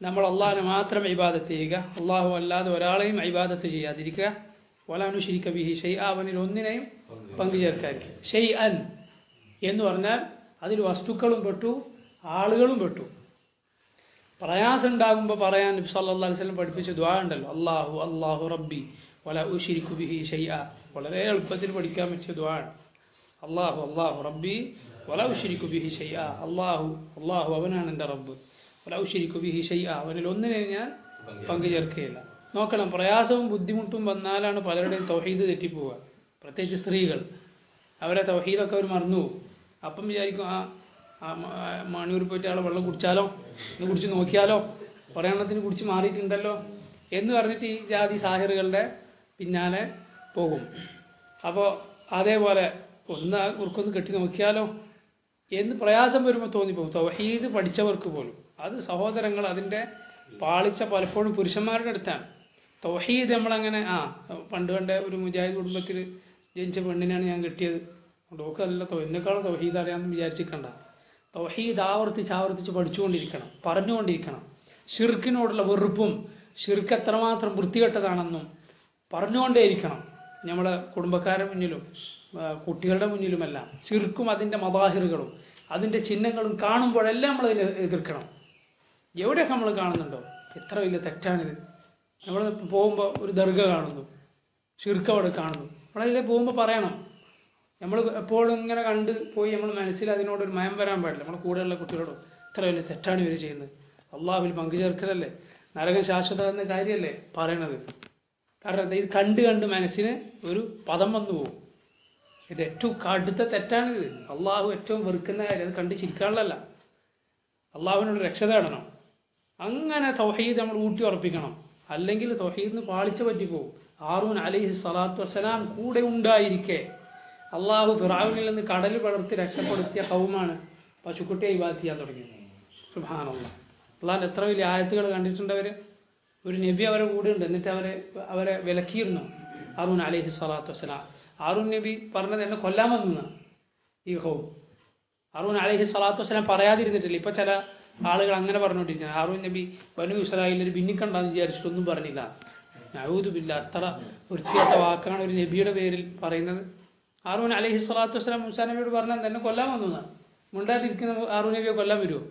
നമ്മൾ അള്ളാഹിനെ മാത്രം ഇബാദത്ത് ചെയ്യുക. അള്ളാഹു അല്ലാതെ ഒരാളെയും ഇബാദത്ത് ചെയ്യാതിരിക്കുക. വലാനുശിരിക്ക ബിഹി ഷെയ് അവനിൽ ഒന്നിനെയും പങ്കു ചേർക്കാതിരിക്കുക ഷെയ് അൻ എന്ന് പറഞ്ഞാൽ അതിൽ വസ്തുക്കളും പെട്ടു ആളുകളും പെട്ടു. പ്രയാസം ഉണ്ടാകുമ്പോൾ പറയാൻ നബി സല്ലല്ലാഹു അലൈഹി വസല്ലം പഠിപ്പിച്ച ദ്വാ ഉണ്ടല്ലോ. അള്ളാഹു അള്ളാഹു റബ്ബി വല ഉശിരിക്കു ബിഹി ഷൈഅ വളരെ എളുപ്പത്തിൽ പഠിക്കാൻ വെച്ച ദ്വാ ആണ്. അള്ളാഹു അല്ലാഹു റബ്ബി വല ഉശിരിക്കു ബിഹി ഷെയ്യ അള്ളാഹു അള്ളാഹു അവനാണ് എന്റെ റബ്ബ്. വല ഉശിരിക്കു ബിഹി ഷൈഅ അവനിൽ ഒന്നിനെ ഞാൻ പങ്കു ചേർക്കുകയില്ല നോക്കണം പ്രയാസവും ബുദ്ധിമുട്ടും വന്നാലാണ് പലരുടെയും തൗഹീദ് തെറ്റിപ്പോവുക. പ്രത്യേകിച്ച് സ്ത്രീകൾ. അവരെ തൗഹീദൊക്കെ അവർ മറന്നു പോകും അപ്പം വിചാരിക്കും ആ മണിയൂർ പോയിട്ട് ആളെ വെള്ളം കുടിച്ചാലോ? ഇത് കുടിച്ച് നോക്കിയാലോ? ഒരെണ്ണത്തിന് കുടിച്ച് മാറിയിട്ടുണ്ടല്ലോ? എന്ന് പറഞ്ഞിട്ട് ഈ ജാതി സാഹിറുകളുടെ പിന്നാലെ പോകും. അപ്പോൾ അതേപോലെ ഒന്ന് ആ കുറുക്കൊന്ന് കെട്ടി നോക്കിയാലോ? എന്ന് പ്രയാസം വരുമ്പോൾ തോന്നിപ്പോകും. തൗഹീദ് പഠിച്ചവർക്ക് പോലും. അത് സഹോദരങ്ങൾ അതിന്റെ പാളിച്ച പലപ്പോഴും പുരുഷന്മാരുടെ അടുത്താണ്. തൗഹീദ് നമ്മളങ്ങനെ ആ പണ്ട് കണ്ട ഒരു മുജാഹിദ് കുടുംബത്തിൽ ജനിച്ച പെണ്ണിനാണ് ഞാൻ കിട്ടിയത്. അതുകൊണ്ട് അല്ല എന്നെക്കാളും തൗഹീദ് അറിയാമെന്ന് വിചാരിച്ചിരിക്കണ്ട. തൗഹീദ് ആവർത്തിച്ച് ആവർത്തിച്ച് പഠിച്ചുകൊണ്ടിരിക്കണം പറഞ്ഞുകൊണ്ടിരിക്കണം. ഷിർക്കിനോടുള്ള വെറുപ്പും ഷിർക്ക് എത്രമാത്രം വൃത്തികെട്ടതാണെന്നും പറഞ്ഞുകൊണ്ടേയിരിക്കണം. നമ്മളെ കുടുംബക്കാരുടെ മുന്നിലും കുട്ടികളുടെ മുന്നിലുമെല്ലാം. ഷിർക്കും അതിന്റെ മതാഹിറുകളും അതിന്റെ ചിഹ്നങ്ങളും കാണുമ്പോഴെല്ലാം നമ്മൾ എതിർക്കണം. എവിടെയൊക്കെ നമ്മൾ കാണുന്നുണ്ടോ? എത്ര വലിയ തെറ്റാണിത്. നമ്മൾ പോകുമ്പോൾ ഒരു ദർഗ കാണുന്നു. ഷിർക്ക് അവിടെ കാണുന്നു. നമ്മളതിലെ പോകുമ്പോൾ പറയണം. നമ്മൾ എപ്പോഴും ഇങ്ങനെ കണ്ട് പോയി നമ്മൾ മനസ്സിൽ അതിനോടൊരു മയം വരാൻ പാടില്ല. നമ്മൾ കൂടെയുള്ള കുട്ടികളോടും ഇത്ര വലിയ തെറ്റാണ് ഇവർ ചെയ്യുന്നത്. അള്ളാഹുവിൽ പങ്കു ചേർക്കലല്ലേ? നരകം ശാശ്വത എന്ന കാര്യമല്ലേ പറയണത്? കാരണം ഇത് കണ്ട് കണ്ട് മനസ്സിന് ഒരു പദം വന്നു പോകും ഇത് ഏറ്റവും കടുത്ത തെറ്റാണിത്. അള്ളാഹു ഏറ്റവും വെറുക്കുന്ന കാര്യം. അത് കണ്ട് ചിരിക്കാനുള്ളതല്ല. അള്ളാഹുവിനോട് രക്ഷ തേടണം. അങ്ങനെ തൗഹീദ് നമ്മൾ ഊട്ടി ഉറപ്പിക്കണം. അല്ലെങ്കിൽ തൗഹീദിന് പാളിച്ച പറ്റിപ്പോകും ആറൂൻ അലൈഹി സ്വലാത്തു വസ്സലാം കൂടെ ഉണ്ടായിരിക്കെ. അള്ളാഹു ഫിറാവിനിൽ നിന്ന് കടൽ പടർത്തി രക്ഷപ്പെടുത്തിയ ഹൗമാണ് പശുക്കുട്ടിയെ ഇബാദത്ത് ചെയ്യാൻ തുടങ്ങിയത്. സുബാനുള്ള അള്ളാഹിന്റെ എത്ര വലിയ ആയത്തുകൾ കണ്ടിട്ടുണ്ടവർ ഒരു നബി അവരെ കൂടെ ഉണ്ട് എന്നിട്ട് അവരെ അവരെ വിലക്കിയിരുന്നു. ആറൂൻ അലൈഹി സ്വലാത്തു വസ്സലാം. ആറൂൻ നബി പറഞ്ഞത് എന്നെ എന്നാണ്. ഈ ഹൗം ഹാറൂൻ അലൈഹി സ്വലാത്തു വസ്സലാം പറയാതിരുന്നിട്ടില്ല. ഇപ്പൊ ചില ആളുകൾ അങ്ങനെ പറഞ്ഞുകൊണ്ടിരിക്കുന്നത് ഹാറൂൻ നബി വനു ഇസ്രായേലിൽ ഭിന്നിക്കണ്ടെന്ന് വിചാരിച്ചിട്ടൊന്നും പറഞ്ഞില്ല. നഊദുബില്ല അത്ര വൃത്തിയാത്ത വാക്കാണ് ഒരു നബിയുടെ പേരിൽ പറയുന്നത്. ഹാറൂൻ അലഹി സ്വലാത്തു വസ്സലാം മുസാ നബിയോട് പറഞ്ഞാൽ തന്നെ കൊല്ലാൻ വന്നതാണ് മുണ്ടായിട്ടിരിക്കുന്ന ഹാറൂ നബിയെ കൊല്ലാൻ വരുമോ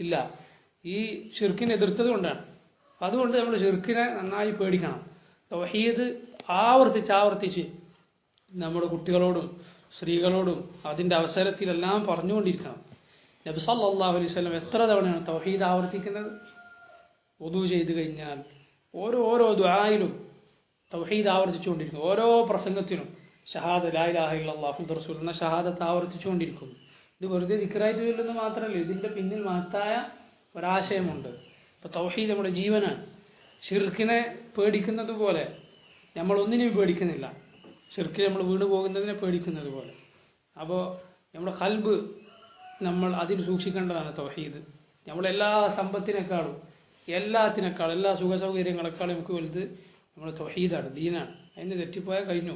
ഇല്ല. ഈ ഷിർക്കിനെ എതിർത്തത് കൊണ്ടാണ്. അതുകൊണ്ട് നമ്മൾ ഷിർക്കിനെ നന്നായി പേടിക്കണം. തൗഹീദ് ആവർത്തിച്ച് ആവർത്തിച്ച് നമ്മുടെ കുട്ടികളോടും സ്ത്രീകളോടും അതിന്റെ അവസരത്തിലെല്ലാം പറഞ്ഞുകൊണ്ടിരിക്കണം. നബി സല്ലല്ലാഹു അലൈഹി വസല്ലം എത്ര തവണയാണ് തൗഹീദ് ആവർത്തിക്കുന്നത്? ഒതു ചെയ്തു കഴിഞ്ഞാൽ ഓരോ ഓരോ ദ്വായിലും തൗഹീദ് ആവർത്തിച്ചുകൊണ്ടിരിക്കും. ഓരോ പ്രസംഗത്തിനും ഷഹാദ് ലാ ഇലാഹ ഇല്ലല്ലാഹു മുഹമ്മദ് റസൂൽ എന്ന ഷഹാദത്ത് ആവർത്തിച്ചുകൊണ്ടിരിക്കുന്നു. ഇത് വെറുതെ ദിക്കറായിട്ട് ചൊല്ലുന്നത് മാത്രമല്ല ഇതിന്റെ പിന്നിൽ മഹത്തായ ഒരാശയമുണ്ട്. അപ്പോൾ തൗഹീദ് നമ്മുടെ ജീവനാണ്. ഷിർക്കിനെ പേടിക്കുന്നത് പോലെ നമ്മൾ ഒന്നിനെയും പേടിക്കുന്നില്ല. ഷിർക്കിൽ നമ്മൾ വീണ് പോകുന്നതിനെ പേടിക്കുന്നത് പോലെ. അപ്പോൾ നമ്മുടെ കൽബ് നമ്മൾ അതിൽ സൂക്ഷിക്കേണ്ടതാണ് തൗഹീദ്. നമ്മളെല്ലാ സമ്പത്തിനേക്കാളും എല്ലാത്തിനേക്കാളും എല്ലാ സുഖ സൗകര്യങ്ങളെക്കാളും നമുക്ക് വലുത് നമ്മൾ തൊഹീദാണ് ദീനാണ്. അതിന് തെറ്റിപ്പോയാൽ കഴിഞ്ഞു.